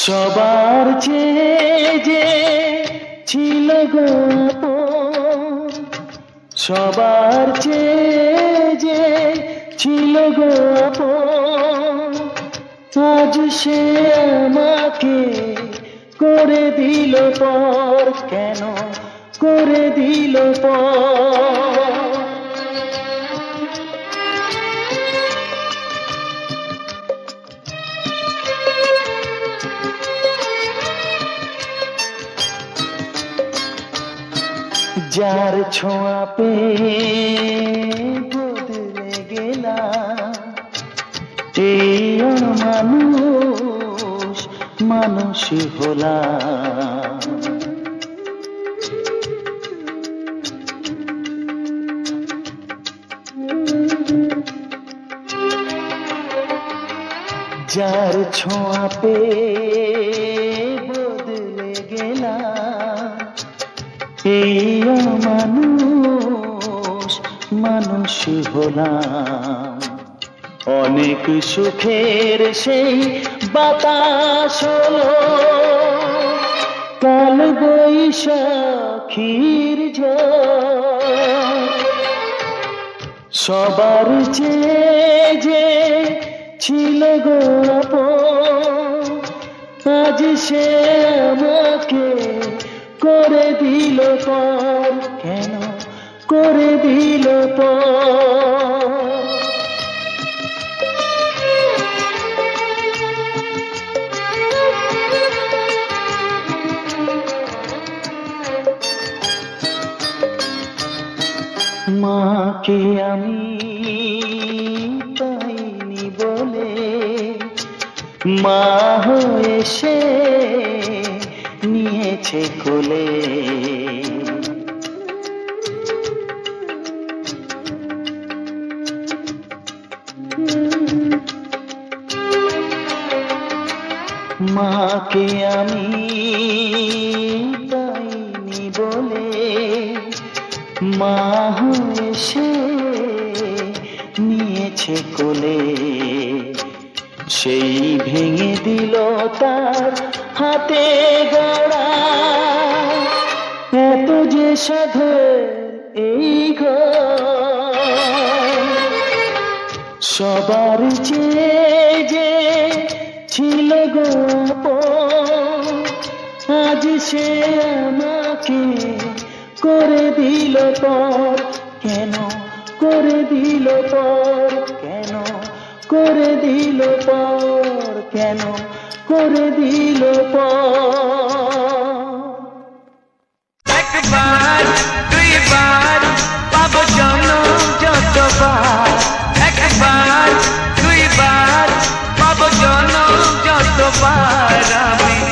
সবার চেয়ে যে ছিল গো আপন, সবার চেয়ে যে ছিল গো আপন, আজ সে আমাকে করে দিল পর কেন করে দিল পর? যার ছোঁয়া পে বদলে এই মানুষ মানুষ হলাম যার ছোঁয়া পে এই মানুষ মানুষ হলাম। অনেক সুখের সেই বাতাস হলো। কাল বৈশাখীর সবার চেয়ে যে ছিল গোপ আজ সে আমাকে করে দিল পর কেন করে দিল মাকে আমি পাইনি বলে মা হয়ে সে নিয়েছে কোলে মাকে আমি পাইনি বলে মা সে নিয়েছে কোলে। সেই ভেঙে দিল তার হাতে গড়া এই সবার চেয়ে যে ছিল গো আপন, আজ সে আমাকে করে দিল পর। কেন করে দিল পর? কেন করে দিল পর? কেন করে দিল পর? একবার দুইবার পাবো জনম যতবার একবার দুইবার পাবো জনম যতবার আমি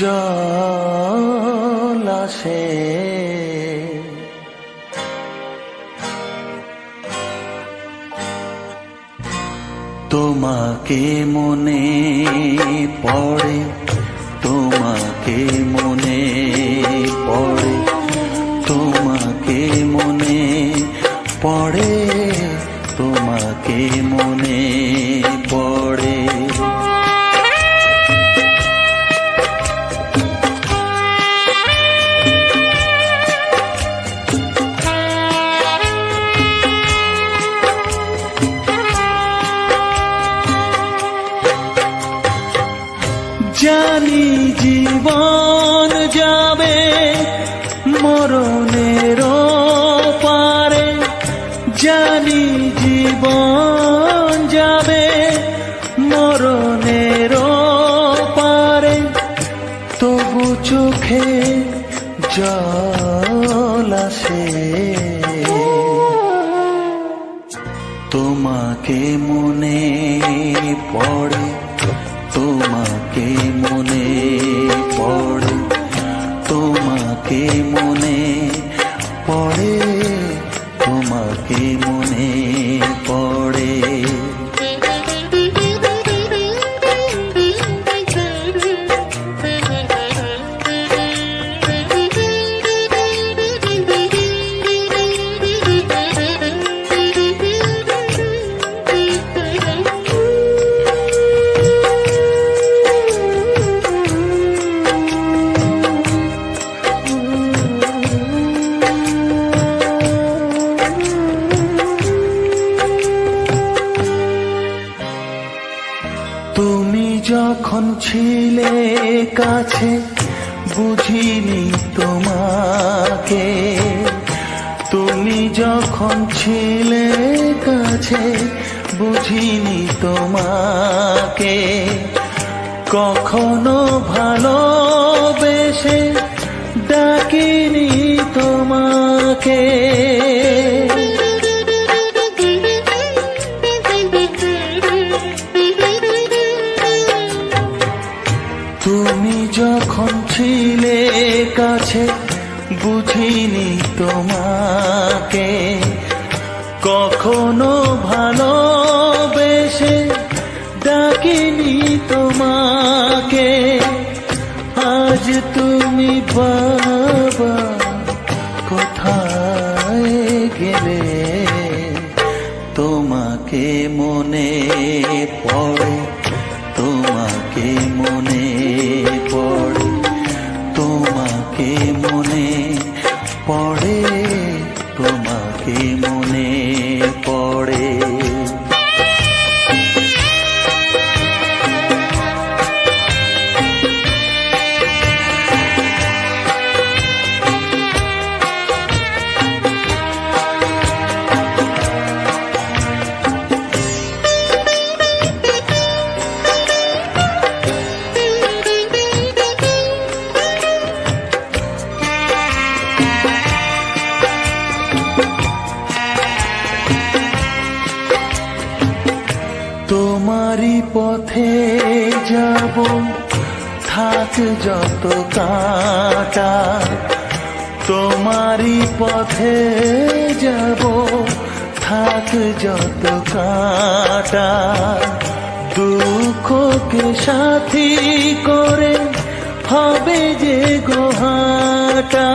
জলাশে তোমাকে মনে পড়ে তোমাকে মনে পড়ে তোমাকে মনে পড়ে তোমাকে মনে পড়ে। কাছে তোমাকে মনে পড়ে কাছে বুঝিনি তোমাকে। তুমি যখন ছিলে কাছে বুঝিনি তোমাকে। কখনো ভালোবেসে ডাকিনি তোমাকে। তুমি যখন ছিলে কাছে বুঝিনি তোমাকে। কখনো ভালোবেসে ডাকিনি তোমাকে। আজ তুমি বা কাটা দুঃখকে সাথী করে হবে যে গোহাটা।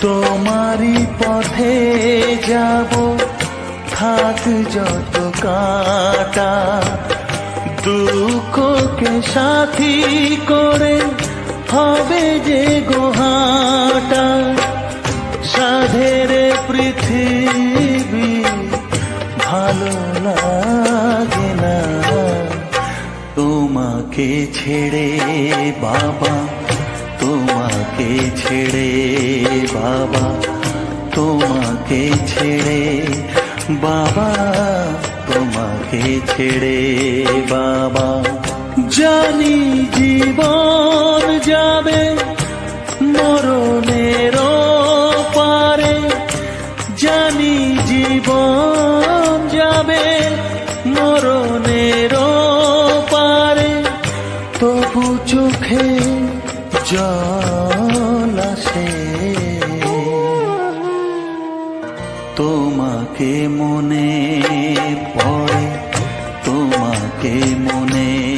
তোমারই পথে যাব, থাক যত কাটা। দুঃখকে সাথী করে হবে যে গোহাটা, সাধের পৃথিবী ভালো লাগে না। তোমাকে ছেড়ে বাবা, তোমাকে ছেড়ে বাবা, তোমাকে ছেড়ে বাবা, তোমাকে ছেড়ে বাবা। জানি জীবন যাবে মরণের পারে। জানি জীবন যাবে মরণের পারে। তবু চোখে জল আসে। তোমাকে মনে পড়ে, তোমাকে মনে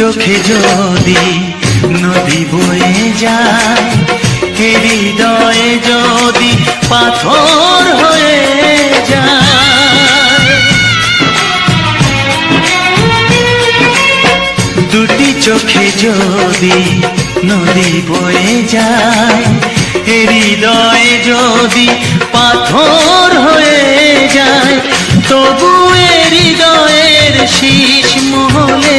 চোখে যদি নদী বয়ে যায় হৃদয়ে যদি পাথর হয়ে যায়। দুটি চোখে যদি নদী বয়ে যায় হৃদয়ে যদি পাথর হয়ে যায়, তবু হৃদয়ের শীষ মহলে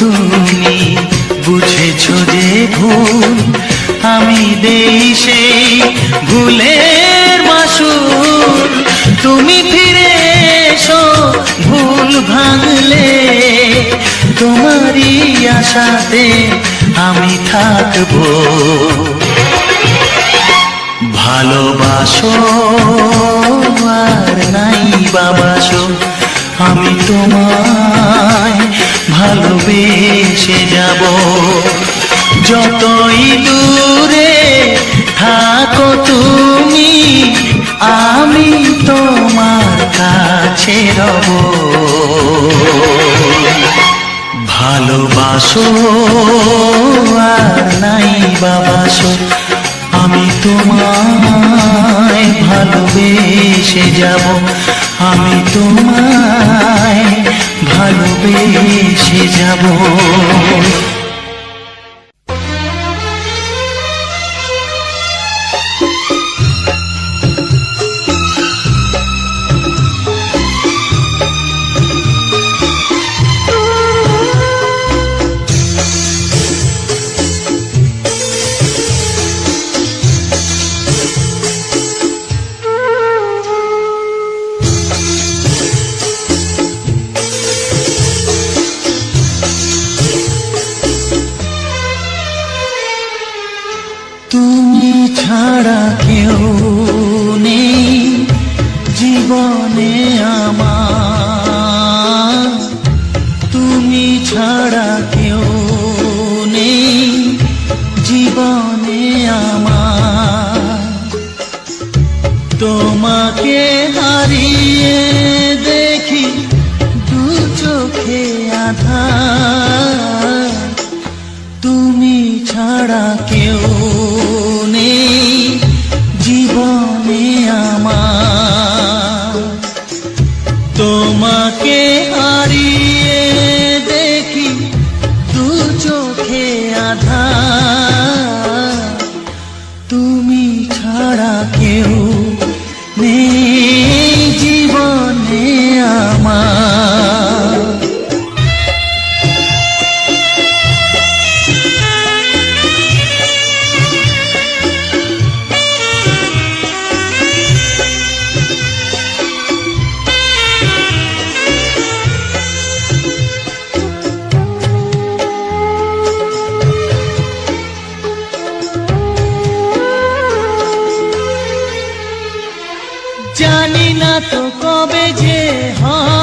তুমি বুঝেছ যে ভুল, আমি দেই সেই ভুলের মাসুর তুমি ফিরে এসো, ভুল ভাঙলে তোমারই আশাতে আমি থাকব। ভালোবাসো আর নাই বাবাসো, আমি তোমায় ভালোবেসে যাব। যতই দূরে থাকো তুমি আমি তোমার কাছে রব। ভালোবাসো আর নাই বাবাসো আমি তোমায় ভালোবেসে যাব। আমি তোমায় ভালোবেসে যাব। জীবনে না তো কবে যে হবে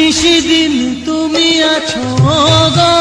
নিশিদিন তুমি আছো গা।